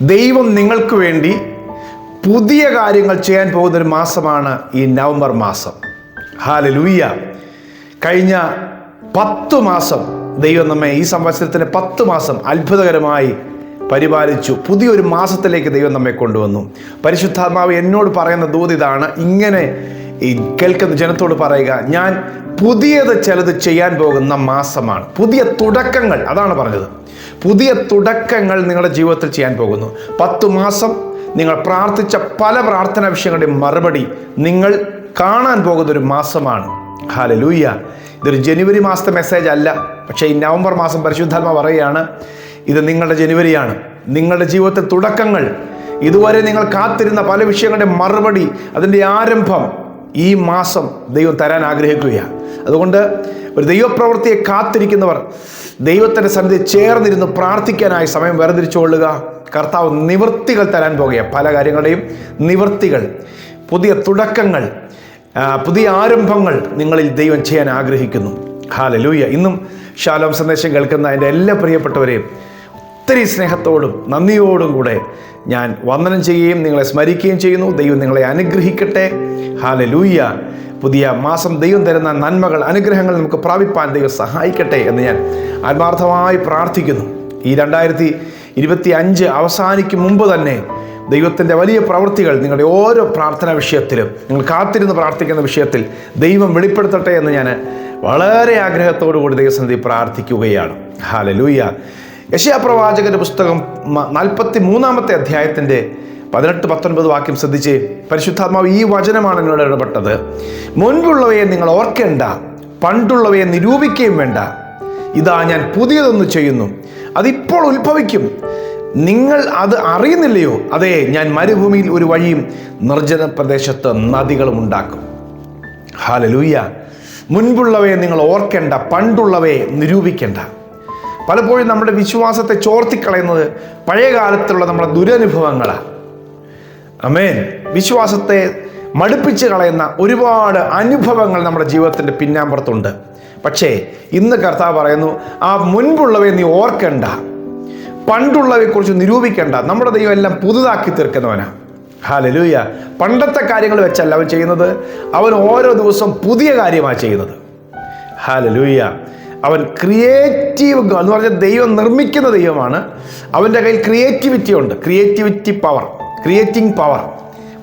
ദൈവം നിങ്ങൾക്ക് വേണ്ടി പുതിയ കാര്യങ്ങൾ ചെയ്യാൻ പോകുന്ന ഒരു മാസമാണ് ഈ നവംബർ മാസം. ഹാല ലൂയ്യ കഴിഞ്ഞ പത്തു മാസം ദൈവം നമ്മെ ഈ സംവത്സരത്തിന് പത്ത് മാസം അത്ഭുതകരമായി പരിപാലിച്ചു. പുതിയൊരു മാസത്തിലേക്ക് ദൈവം നമ്മെ കൊണ്ടുവന്നു. പരിശുദ്ധാത്മാവ് എന്നോട് പറയുന്ന ദൂതിതാണ് ഇങ്ങനെ ഈ കേൾക്കുന്ന ജനത്തോട് പറയുക ഞാൻ പുതിയത് ചിലത് ചെയ്യാൻ പോകുന്ന മാസമാണ്. പുതിയ തുടക്കങ്ങൾ അതാണ് പറഞ്ഞത്. പുതിയ തുടക്കങ്ങൾ നിങ്ങളുടെ ജീവിതത്തിൽ ചെയ്യാൻ പോകുന്നു. പത്തു മാസം നിങ്ങൾ പ്രാർത്ഥിച്ച പല പ്രാർത്ഥനാ വിഷയങ്ങളുടെയും മറുപടി നിങ്ങൾ കാണാൻ പോകുന്ന ഒരു മാസമാണ്. ഹാലലൂയ്യ. ഇതൊരു ജനുവരി മാസത്തെ മെസ്സേജ് അല്ല. പക്ഷേ ഈ നവംബർ മാസം പരിശുദ്ധാത്മ പറയുകയാണ് ഇത് നിങ്ങളുടെ ജനുവരിയാണ്. നിങ്ങളുടെ ജീവിതത്തിൽ തുടക്കങ്ങൾ. ഇതുവരെ നിങ്ങൾ കാത്തിരുന്ന പല വിഷയങ്ങളുടെ മറുപടി അതിന്റെ ആരംഭം ഈ മാസം ദൈവം തരാൻ ആഗ്രഹിക്കുകയാണ്. അതുകൊണ്ട് ഒരു ദൈവപ്രവൃത്തിയെ കാത്തിരിക്കുന്നവർ ദൈവത്തിന്റെ സന്നിധി ചേർന്നിരുന്ന് പ്രാർത്ഥിക്കാനായി സമയം വേർതിരിച്ചുകൊള്ളുക. കർത്താവ് നിവൃത്തികൾ തരാൻ പോകുകയാണ്. പല കാര്യങ്ങളുടെയും നിവൃത്തികൾ പുതിയ തുടക്കങ്ങൾ പുതിയ ആരംഭങ്ങൾ നിങ്ങളിൽ ദൈവം ചെയ്യാൻ ആഗ്രഹിക്കുന്നു. ഹാലലൂയ. ഇന്നും ശാലോം സന്ദേശം കേൾക്കുന്ന എന്റെ എല്ലാ പ്രിയപ്പെട്ടവരെയും ഒത്തിരി സ്നേഹത്തോടും നന്ദിയോടും കൂടെ ഞാൻ വന്ദനം ചെയ്യുകയും നിങ്ങളെ സ്മരിക്കുകയും ചെയ്യുന്നു. ദൈവം നിങ്ങളെ അനുഗ്രഹിക്കട്ടെ. ഹാലലൂയ പുതിയ മാസം ദൈവം തരുന്ന നന്മകൾ അനുഗ്രഹങ്ങൾ നമുക്ക് പ്രാപിപ്പാൻ ദൈവം സഹായിക്കട്ടെ എന്ന് ഞാൻ ആത്മാർത്ഥമായി പ്രാർത്ഥിക്കുന്നു. ഈ രണ്ടായിരത്തി ഇരുപത്തി അഞ്ച് അവസാനിക്കും മുമ്പ് തന്നെ ദൈവത്തിന്റെ വലിയ പ്രവൃത്തികൾ നിങ്ങളുടെ ഓരോ പ്രാർത്ഥനാ വിഷയത്തിലും നിങ്ങൾ കാത്തിരുന്ന് പ്രാർത്ഥിക്കുന്ന വിഷയത്തിൽ ദൈവം വെളിപ്പെടുത്തട്ടെ എന്ന് ഞാൻ വളരെ ആഗ്രഹത്തോടു കൂടി ദൈവസന്നിധി പ്രാർത്ഥിക്കുകയാണ്. ഹാല യശയാ പ്രവാചകന്റെ പുസ്തകം നാൽപ്പത്തി മൂന്നാമത്തെ അധ്യായത്തിന്റെ പതിനെട്ട് പത്തൊൻപത് വാക്യം ശ്രദ്ധിച്ച് പരിശുദ്ധാത്മാവ് ഈ വചനമാണ് എന്നോട് ഇടപെട്ടത്. മുൻപുള്ളവയെ നിങ്ങൾ ഓർക്കേണ്ട പണ്ടുള്ളവയെ നിരൂപിക്കുകയും വേണ്ട. ഇതാ ഞാൻ പുതിയതൊന്ന് ചെയ്യുന്നു. അതിപ്പോൾ ഉത്ഭവിക്കും. നിങ്ങൾ അത് അറിയുന്നില്ലയോ? അതെ ഞാൻ മരുഭൂമിയിൽ ഒരു വഴിയും നിർജന പ്രദേശത്ത് നദികളും ഉണ്ടാക്കും. ഹാലലൂയ. മുൻപുള്ളവയെ നിങ്ങൾ ഓർക്കേണ്ട പണ്ടുള്ളവയെ നിരൂപിക്കേണ്ട. പലപ്പോഴും നമ്മുടെ വിശ്വാസത്തെ ചോർത്തിക്കളയുന്നത് പഴയ കാലത്തുള്ള നമ്മുടെ ദുരനുഭവങ്ങളാണ് അമേൻ വിശ്വാസത്തെ മടുപ്പിച്ച് കളയുന്ന ഒരുപാട് അനുഭവങ്ങൾ നമ്മുടെ ജീവിതത്തിന്റെ പിന്നാമ്പുറത്തുണ്ട്. പക്ഷേ ഇന്ന് കർത്താവ് പറയുന്നു ആ മുൻപുള്ളവയെ നീ ഓർക്കണ്ട. പണ്ടുള്ളവയെക്കുറിച്ച് നിരൂപിക്കേണ്ട. നമ്മുടെ ദൈവം എല്ലാം പുതുതാക്കി തീർക്കുന്നവനാണ് ഹാലലൂയ പണ്ടത്തെ കാര്യങ്ങൾ വെച്ചല്ല അവൻ ചെയ്യുന്നത്? അവൻ ഓരോ ദിവസവും പുതിയ കാര്യമാണ് ചെയ്യുന്നത്. ഹാലലൂയ അവൻ ക്രിയേറ്റീവ് എന്ന് പറഞ്ഞാൽ ദൈവം നിർമ്മിക്കുന്ന ദൈവമാണ്. അവന്റെ കയ്യിൽ ക്രിയേറ്റിവിറ്റി ഉണ്ട്. ക്രിയേറ്റിവിറ്റി പവർ ക്രിയേറ്റിംഗ് പവർ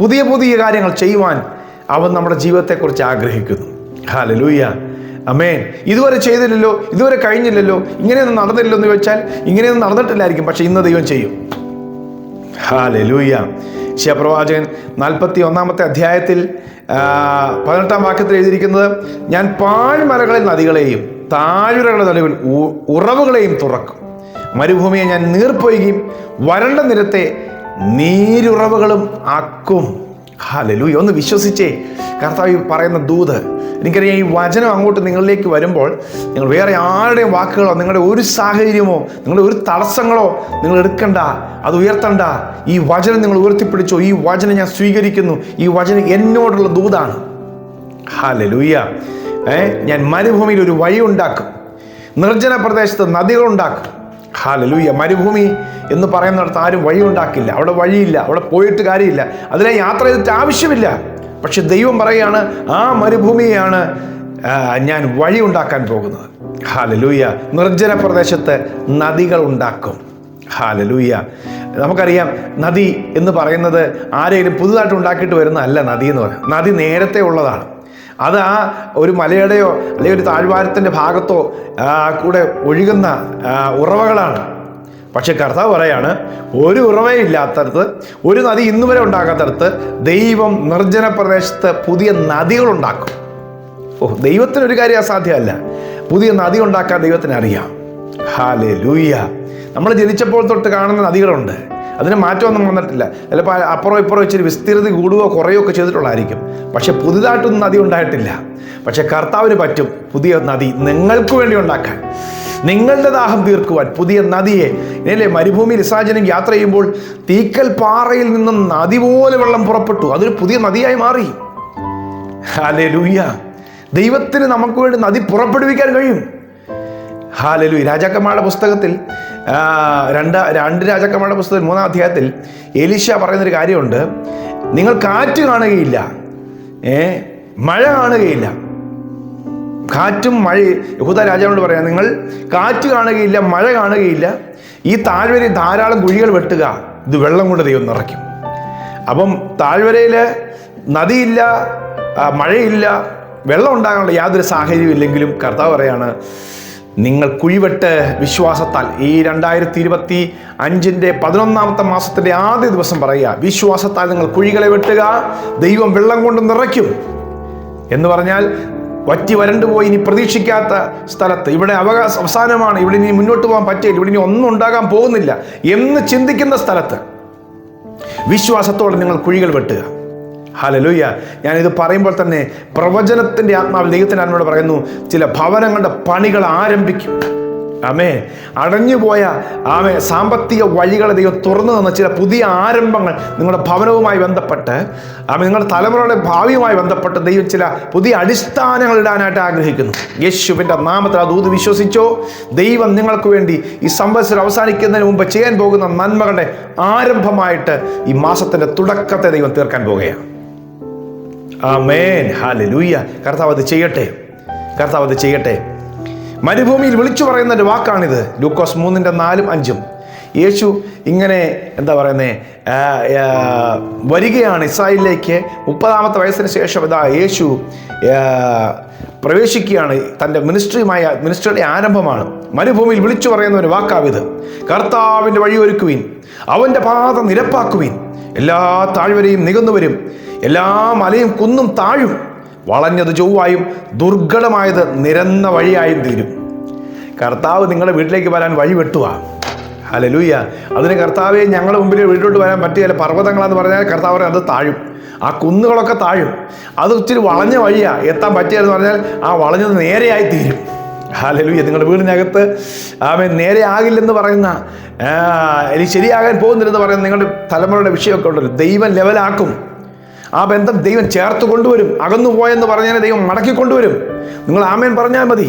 പുതിയ പുതിയ കാര്യങ്ങൾ ചെയ്യുവാൻ അവൻ നമ്മുടെ ജീവിതത്തെക്കുറിച്ച് ആഗ്രഹിക്കുന്നു. ഹാലലൂയ അമേൻ ഇതുവരെ ചെയ്തില്ലല്ലോ ഇതുവരെ കഴിഞ്ഞില്ലല്ലോ ഇങ്ങനെയൊന്നും നടന്നില്ലല്ലോ എന്ന് ചോദിച്ചാൽ ഇങ്ങനെയൊന്നും നടന്നിട്ടില്ലായിരിക്കും പക്ഷെ ഇന്ന് ദൈവം ചെയ്യും. ഹാലലൂയ ശിവപ്രവാചകൻ നാൽപ്പത്തി ഒന്നാമത്തെ അധ്യായത്തിൽ പതിനെട്ടാം വാക്യത്തിൽ എഴുതിയിരിക്കുന്നത് ഞാൻ പാഴ്മരകളിൽ നദികളെയും താഴ്വരകളുടെ നടുവിൽ ഉറവുകളെയും തുറക്കും. മരുഭൂമിയെ ഞാൻ നീർപ്പൊയ്കയും വരണ്ട നിരത്തെ നീരുറവുകളും ആക്കും. ഹലലു ഒന്ന് വിശ്വസിച്ചേ. കർത്താവ് പറയുന്ന ദൂത്. എനിക്കറിയാം ഈ വചനം അങ്ങോട്ട് നിങ്ങളിലേക്ക് വരുമ്പോൾ നിങ്ങൾ വേറെ ആരുടെയും വാക്കുകളോ നിങ്ങളുടെ ഒരു സാഹചര്യമോ നിങ്ങളുടെ ഒരു തടസ്സങ്ങളോ നിങ്ങൾ എടുക്കണ്ട അത് ഉയർത്തണ്ട. ഈ വചനം നിങ്ങൾ ഉയർത്തിപ്പിടിച്ചോ. ഈ വചനം ഞാൻ സ്വീകരിക്കുന്നു. ഈ വചനം എന്നോടുള്ള ദൂതാണ്. ഹാലലൂയ ഏ ഞാൻ മരുഭൂമിയിൽ ഒരു വഴി ഉണ്ടാക്കും. നിർജന പ്രദേശത്ത് നദികളുണ്ടാക്കും ഹാലലൂയ മരുഭൂമി എന്ന് പറയുന്നിടത്ത് ആരും വഴി ഉണ്ടാക്കില്ല. അവിടെ വഴിയില്ല അവിടെ പോയിട്ട് കാര്യമില്ല. അതിലെ യാത്ര ചെയ്തിട്ട് ആവശ്യമില്ല. പക്ഷെ ദൈവം പറയുകയാണ് ആ മരുഭൂമിയാണ് ഞാൻ വഴി ഉണ്ടാക്കാൻ പോകുന്നത്. ഹാലലൂയ നിർജന പ്രദേശത്ത് നദികൾ ഉണ്ടാക്കും. ഹാലലൂയ. നമുക്കറിയാം നദി എന്ന് പറയുന്നത് ആരെങ്കിലും പുതുതായിട്ട് ഉണ്ടാക്കിയിട്ട് വരുന്നതല്ല നദി എന്ന് പറയുന്നത്. നദി നേരത്തെ ഉള്ളതാണ്. അത് ആ ഒരു മലയുടെയോ അല്ലെങ്കിൽ ഒരു താഴ്വാരത്തിന്റെ ഭാഗത്തോ കൂടെ ഒഴുകുന്ന ഉറവകളാണ്. പക്ഷെ കർത്താവ് പറയാണ് ഒരു ഉറവയില്ലാത്തടത്ത് ഒരു നദി ഇന്നു വരെ ഉണ്ടാകാത്തടത്ത് ദൈവം നിർജന പ്രദേശത്ത് പുതിയ നദികളുണ്ടാക്കും. ഓ ദൈവത്തിന് ഒരു കാര്യം അസാധ്യമല്ല. പുതിയ നദി ഉണ്ടാക്കാൻ ദൈവത്തിന് അറിയാം ഹാലേ ലൂയ്യ നമ്മൾ ജനിച്ചപ്പോൾ തൊട്ട് കാണുന്ന നദികളുണ്ട്. അതിന് മാറ്റമൊന്നും വന്നിട്ടില്ല. ചിലപ്പോൾ അപ്പുറം ഇപ്പുറം ഇച്ചിരി വിസ്തീർതി കൂടുകയോ കുറയോ ഒക്കെ ചെയ്തിട്ടുള്ളതായിരിക്കും. പക്ഷേ പുതുതായിട്ടൊന്നും നദി ഉണ്ടായിട്ടില്ല. പക്ഷേ കർത്താവിന് പറ്റും പുതിയ നദി നിങ്ങൾക്ക് വേണ്ടി ഉണ്ടാക്കാൻ. നിങ്ങളുടെ ദാഹം തീർക്കുവാൻ പുതിയ നദിയെ. ഇല്ലേ മരുഭൂമിയിൽ ഇസാജനം യാത്ര ചെയ്യുമ്പോൾ തീക്കൽ പാറയിൽ നിന്നും നദി പോലെ വെള്ളം പുറപ്പെട്ടു. അതൊരു പുതിയ നദിയായി മാറി. ഹാലലൂയ ദൈവത്തിന് നമുക്ക് വേണ്ടി നദി പുറപ്പെടുവിക്കാൻ കഴിയും. ഹാലലു രാജാക്കന്മാരുടെ പുസ്തകത്തിൽ രണ്ട് രണ്ട് രാജാക്കന്മാരുടെ പുസ്തകത്തിൽ മൂന്നാം അധ്യായത്തിൽ എലിശ പറയുന്നൊരു കാര്യമുണ്ട്. നിങ്ങൾ കാറ്റ് കാണുകയില്ല. ഏ മഴ കാണുകയില്ല. കാറ്റും മഴ യഹൂദ രാജാവിനോട് പറയാം നിങ്ങൾ കാറ്റ് കാണുകയില്ല മഴ കാണുകയില്ല. ഈ താഴ്വരയിൽ ധാരാളം കുഴികൾ വെട്ടുക. ഇത് വെള്ളം കൊണ്ട് ദൈവം നിറയ്ക്കും. അപ്പം താഴ്വരയിൽ നദിയില്ല മഴയില്ല വെള്ളം ഉണ്ടാകാനുള്ള യാതൊരു സാഹചര്യം ഇല്ലെങ്കിലും കർത്താവ് പറയാണ് നിങ്ങൾ കുഴിവെട്ട് വിശ്വാസത്താൽ ഈ രണ്ടായിരത്തി ഇരുപത്തി അഞ്ചിന്റെ പതിനൊന്നാമത്തെ മാസത്തിന്റെ ആദ്യ ദിവസം പറയുക വിശ്വാസത്താൽ നിങ്ങൾ കുഴികളെ വെട്ടുക ദൈവം വെള്ളം കൊണ്ട് നിറയ്ക്കും. എന്ന് പറഞ്ഞാൽ വറ്റി വരണ്ടു പോയി ഇനി പ്രതീക്ഷിക്കാത്ത സ്ഥലത്ത്. ഇവിടെ അവകാശ അവസാനമാണ്. ഇവിടെ ഇനി മുന്നോട്ട് പോകാൻ പറ്റില്ല. ഇവിടെ ഇനി ഒന്നും ഉണ്ടാകാൻ പോകുന്നില്ല എന്ന് ചിന്തിക്കുന്ന സ്ഥലത്ത് വിശ്വാസത്തോടെ നിങ്ങൾ കുഴികൾ വെട്ടുക. ഹലലുയ്യ ഞാനിത് പറയുമ്പോൾ തന്നെ പ്രവചനത്തിന്റെ ആത്മാവിൽ ദൈവത്തിന്റെ ആത്മാവോട് പറയുന്നു ചില ഭവനങ്ങളുടെ പണികൾ ആരംഭിക്കും. ആമേ. അടഞ്ഞുപോയ ആമേ സാമ്പത്തിക വഴികളെ ദൈവം തുറന്നു തന്ന ചില പുതിയ ആരംഭങ്ങൾ നിങ്ങളുടെ ഭവനവുമായി ബന്ധപ്പെട്ട് ആമേ നിങ്ങളുടെ തലമുറയുടെ ഭാവിയുമായി ബന്ധപ്പെട്ട് ദൈവം ചില പുതിയ അടിസ്ഥാനങ്ങൾ ഇടാനായിട്ട് ആഗ്രഹിക്കുന്നു. യേശുവിന്റെ നാമത്തിൽ ആ ദൂത് വിശ്വസിച്ചോ? ദൈവം നിങ്ങൾക്ക് വേണ്ടി ഈ സംവത്സരം അവസാനിക്കുന്നതിന് മുമ്പ് ചെയ്യാൻ പോകുന്ന നന്മകളുടെ ആരംഭമായിട്ട് ഈ മാസത്തിന്റെ തുടക്കത്തെ ദൈവം തീർക്കാൻ പോകുകയാണ് ആമേൻ. ഹാലലൂയ കർത്താവ് അത് ചെയ്യട്ടെ. കർത്താവ് അത് ചെയ്യട്ടെ. മരുഭൂമിയിൽ വിളിച്ചു പറയുന്ന ഒരു വാക്കാണിത്. ലൂക്കോസ് മൂന്നിന്റെ നാലും അഞ്ചും. യേശു ഇങ്ങനെ എന്താ പറയുന്നത് വരികയാണ് ഇസ്രായേലിലേക്ക്. മുപ്പതാമത്തെ വയസ്സിന് ശേഷം ഇതാ യേശു പ്രവേശിക്കുകയാണ്. തന്റെ മിനിസ്ട്രിയുമായ മിനിസ്ട്രിയുടെ ആരംഭമാണ്. മരുഭൂമിയിൽ വിളിച്ചു പറയുന്ന ഒരു വാക്കാവിത്. കർത്താവിന്റെ വഴിയൊരുക്കുവിൻ അവന്റെ പാത നിരപ്പാക്കുവിൻ. എല്ലാ താഴ്വരയും നികന്നുവരും. എല്ലാ മലയും കുന്നും താഴും. വളഞ്ഞത് ചൊവ്വായും ദുർഘടമായത് നിരന്ന വഴിയായും തീരും. കർത്താവ് നിങ്ങളുടെ വീട്ടിലേക്ക് വരാൻ വഴി വെട്ടുക ഹലലൂയ അതിന് കർത്താവെ ഞങ്ങളുടെ മുമ്പിൽ വീട്ടിലോട്ട് വരാൻ പറ്റിയ പർവതങ്ങളെന്ന് പറഞ്ഞാൽ കർത്താവ് അത് താഴും. ആ കുന്നുകളൊക്കെ താഴും. അത് ഇച്ചിരി വളഞ്ഞ വഴിയാ. എത്താൻ പറ്റിയെന്ന് പറഞ്ഞാൽ ആ വളഞ്ഞത് നേരെയായി തീരും. ഹാലലൂയ നിങ്ങളുടെ വീടിനകത്ത് ആമേ നേരെ ആകില്ലെന്ന് പറയുന്ന ഇനി ശരിയാകാൻ പോകുന്നില്ലെന്ന് പറയുന്ന നിങ്ങളുടെ തലമുറയുടെ വിഷയമൊക്കെ ഉണ്ടല്ലോ. ദൈവം ലെവലാക്കും. ആ ബന്ധം ദൈവം ചേർത്ത് കൊണ്ടുവരും. അകന്നു പോയെന്ന് പറഞ്ഞാൽ ദൈവം മടക്കി കൊണ്ടുവരും നിങ്ങൾ ആമേൻ പറഞ്ഞാൽ മതി.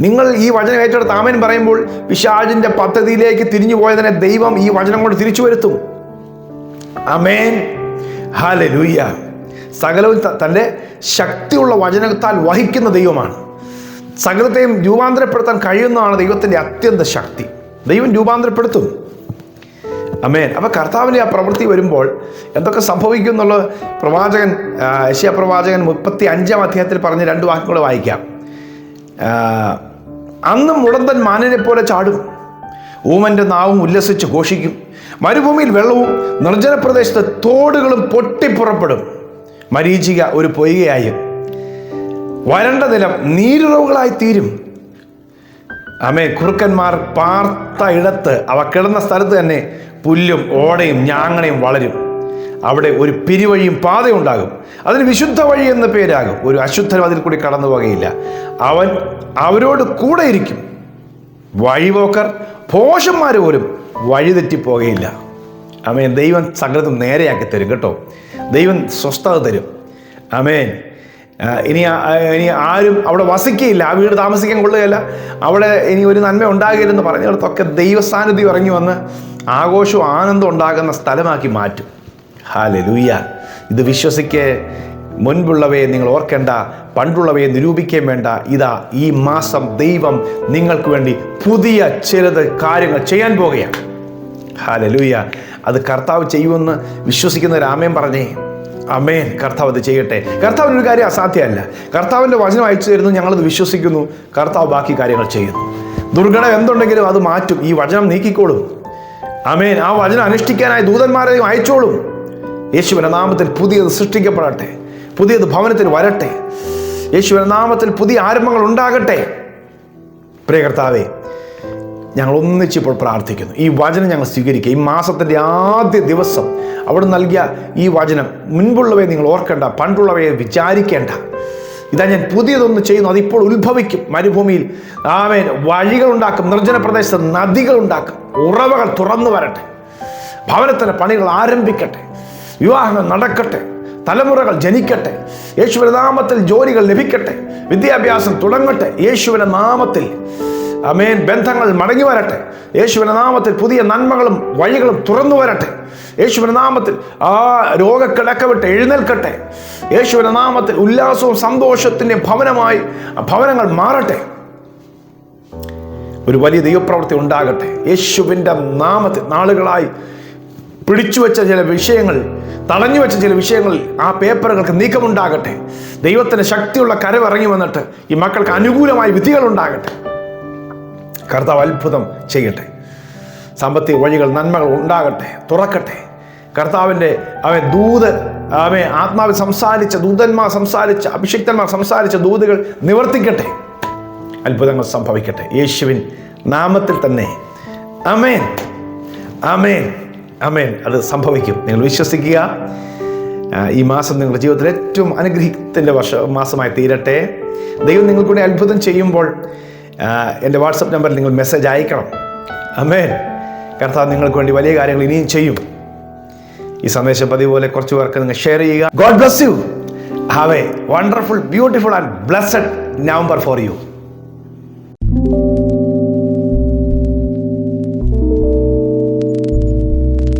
നിങ്ങൾ ഈ വചനം ഏറ്റെടുത്ത് ആമേൻ പറയുമ്പോൾ പിശാചിന്റെ പദ്ധതിയിലേക്ക് തിരിഞ്ഞു പോയതിനെ ദൈവം ഈ വചനം കൊണ്ട് തിരിച്ചു വരുത്തും. അമേൻ ഹാലലൂയ സകലവും ത- തന്റെ ശക്തിയുള്ള വചനത്താൽ വഹിക്കുന്ന ദൈവമാണ്. സകലത്തെയും രൂപാന്തരപ്പെടുത്താൻ കഴിയുന്നതാണ് ദൈവത്തിന്റെ അത്യന്ത ശക്തി. ദൈവം രൂപാന്തരപ്പെടുത്തും. അമേൻ അപ്പൊ കർത്താവിന്റെ ആ പ്രവൃത്തി വരുമ്പോൾ എന്തൊക്കെ സംഭവിക്കും എന്നുള്ള പ്രവാചകൻ ആ, പ്രവാചകൻ മുപ്പത്തി അഞ്ചാം അധ്യായത്തിൽ പറഞ്ഞ രണ്ട് വാക്കുകൾ വായിക്കാം. അന്ന് മുടന്തൻ മാനിനെ പോലെ ചാടും. ഊമന്റെ നാവും ഉല്ലസിച്ച് ഘോഷിക്കും. മരുഭൂമിയിൽ വെള്ളവും നിർജന പ്രദേശത്ത് തോടുകളും പൊട്ടിപ്പുറപ്പെടും മരീചിക ഒരു പൊയ്കയായും. വരണ്ട നിലം നീരുറവുകളായി തീരും. അമേ കുറുക്കന്മാർ പാർത്ത ഇടത്ത് അവ കിടന്ന സ്ഥലത്ത് തന്നെ പുല്ലും ഓടയും ഞാങ്ങണയും വളരും. അവിടെ ഒരു പിരിവഴിയും പാതയുണ്ടാകും. അതിന് വിശുദ്ധ വഴി എന്ന പേരാകും. ഒരു അശുദ്ധനും അതിൽ കൂടി കടന്നു പോകുകയില്ല അവൻ അവരോട് കൂടെ ഇരിക്കും. വഴിപോക്കർ ഭോഷന്മാർ പോലും വഴിതെറ്റിപ്പോകുകയില്ല അമേൻ ദൈവം സകലതും നേരെയാക്കി തരും കേട്ടോ. ദൈവം സ്വസ്ഥത തരും. അമേൻ ഇനി ഇനി ആരും അവിടെ വസിക്കുകയില്ല ആ വീട് താമസിക്കാൻ കൊള്ളുകയില്ല. അവിടെ ഇനി ഒരു നന്മ ഉണ്ടാകില്ലെന്ന് പറഞ്ഞിടത്തൊക്കെ ദൈവസാന്നിധ്യം ഇറങ്ങി വന്ന് ആഘോഷവും ആനന്ദം ഉണ്ടാകുന്ന സ്ഥലമാക്കി മാറ്റും. ഹാലലൂയ. ഇത് വിശ്വസിക്ക് മുൻപുള്ളവയെ നിങ്ങൾ ഓർക്കേണ്ട പണ്ടുള്ളവയെ നിരൂപിക്കുകയും വേണ്ട. ഇതാ ഈ മാസം ദൈവം നിങ്ങൾക്ക് വേണ്ടി പുതിയ ചിലത് കാര്യങ്ങൾ ചെയ്യാൻ പോകുകയാണ് ഹാലലൂയ. അത് കർത്താവ് ചെയ്യുമെന്ന് വിശ്വസിക്കുന്ന രാമേൻ പറഞ്ഞേ. അമേൻ കർത്താവ് അത് ചെയ്യട്ടെ. കർത്താവിനൊരു കാര്യം അസാധ്യമല്ല കർത്താവിന്റെ വചനം അയച്ചു തരുന്നു ഞങ്ങളത് വിശ്വസിക്കുന്നു. കർത്താവ് ബാക്കി കാര്യങ്ങൾ ചെയ്യുന്നു. ദുർഘടം എന്തുണ്ടെങ്കിലും അത് മാറ്റും. ഈ വചനം നീക്കിക്കോളും. അമേൻ ആ വചനം അനുഷ്ഠിക്കാനായി ദൂതന്മാരെയും അയച്ചോളും. യേശുവിന്റെ നാമത്തിൽ പുതിയത് സൃഷ്ടിക്കപ്പെടട്ടെ പുതിയത് ഭവനത്തിൽ വരട്ടെ. യേശുവിന്റെ നാമത്തിൽ പുതിയ ആരംഭങ്ങൾ ഉണ്ടാകട്ടെ. പ്രിയകർത്താവേ ഞങ്ങൾ ഒന്നിച്ചിപ്പോൾ പ്രാർത്ഥിക്കുന്നു. ഈ വചനം ഞങ്ങൾ സ്വീകരിക്കുക. ഈ മാസത്തിന്റെ ആദ്യ ദിവസം അവിടെ നൽകിയ ഈ വചനം മുൻപുള്ളവയെ നിങ്ങൾ ഓർക്കേണ്ട പണ്ടുള്ളവയെ വിചാരിക്കേണ്ട. ഇതാ ഞാൻ പുതിയതൊന്ന് ചെയ്യുന്നു. അതിപ്പോൾ ഉത്ഭവിക്കും. മരുഭൂമിയിൽ ആമേൻ വഴികളുണ്ടാക്കും നിർജന പ്രദേശത്ത് നദികളുണ്ടാക്കും ഉറവകൾ തുറന്നു വരട്ടെ. ഭവനത്തിന്റെ പണികൾ ആരംഭിക്കട്ടെ. വിവാഹങ്ങൾ നടക്കട്ടെ തലമുറകൾ ജനിക്കട്ടെ യേശുവിന്റെ നാമത്തിൽ ജോലികൾ ലഭിക്കട്ടെ വിദ്യാഭ്യാസം തുടങ്ങട്ടെ യേശുവിന്റെ നാമത്തിൽ അമേൻ ബന്ധങ്ങൾ മടങ്ങി വരട്ടെ യേശുവിന്റെ നാമത്തിൽ പുതിയ നന്മകളും വഴികളും തുറന്നു വരട്ടെ യേശുവിന്റെ നാമത്തിൽ ആ രോഗക്കിടക്ക വിട്ട് എഴുന്നേൽക്കട്ടെ യേശുവിന്റെ നാമത്തിൽ ഉല്ലാസവും സന്തോഷത്തിന്റെ ഭവനമായി ഭവനങ്ങൾ മാറട്ടെ. ഒരു വലിയ ദൈവപ്രവൃത്തി ഉണ്ടാകട്ടെ. യേശുവിന്റെ നാമത്തിൽ നാളുകളായി പിടിച്ചു വെച്ച ചില വിഷയങ്ങൾ തടഞ്ഞു വെച്ച ചില വിഷയങ്ങൾ ആ പേപ്പറുകൾക്ക് നീക്കമുണ്ടാകട്ടെ. ദൈവത്തിന് ശക്തിയുള്ള കരവിറങ്ങി വന്നിട്ട് ഈ മക്കൾക്ക് അനുകൂലമായ വിധികൾ ഉണ്ടാകട്ടെ. കർത്താവ് അത്ഭുതം ചെയ്യട്ടെ. സാമ്പത്തിക വഴികൾ നന്മകൾ ഉണ്ടാകട്ടെ തുറക്കട്ടെ. കർത്താവിന്റെ അവൻ ദൂത് അവൻ ആത്മാവിൽ സംസാരിച്ച ദൂതന്മാർ സംസാരിച്ച അഭിഷിക്തന്മാർ സംസാരിച്ച ദൂതുകൾ നിവർത്തിക്കട്ടെ. അത്ഭുതങ്ങൾ സംഭവിക്കട്ടെ. യേശുവിൻ നാമത്തിൽ തന്നെ. അമേൻ അമേൻ അമേൻ അത് സംഭവിക്കും. നിങ്ങൾ വിശ്വസിക്കുക. ഈ മാസം നിങ്ങളുടെ ജീവിതത്തിൽ ഏറ്റവും അനുഗ്രഹത്തിന്റെ വർഷ മാസമായി തീരട്ടെ. ദൈവം നിങ്ങൾ നിങ്ങൾക്കൂടെ അത്ഭുതം ചെയ്യുമ്പോൾ എന്റെ വാട്സപ്പ് നമ്പറിൽ നിങ്ങൾ മെസ്സേജ് അയക്കണം. അമേൻ കർത്താവ് നിങ്ങൾക്ക് വേണ്ടി വലിയ കാര്യങ്ങൾ ഇനിയും ചെയ്യും. ഈ സന്ദേശം പതിവ് പോലെ കുറച്ച് പേർക്ക് നിങ്ങൾ ഷെയർ ചെയ്യുക. God bless you have a wonderful beautiful and blessed November for you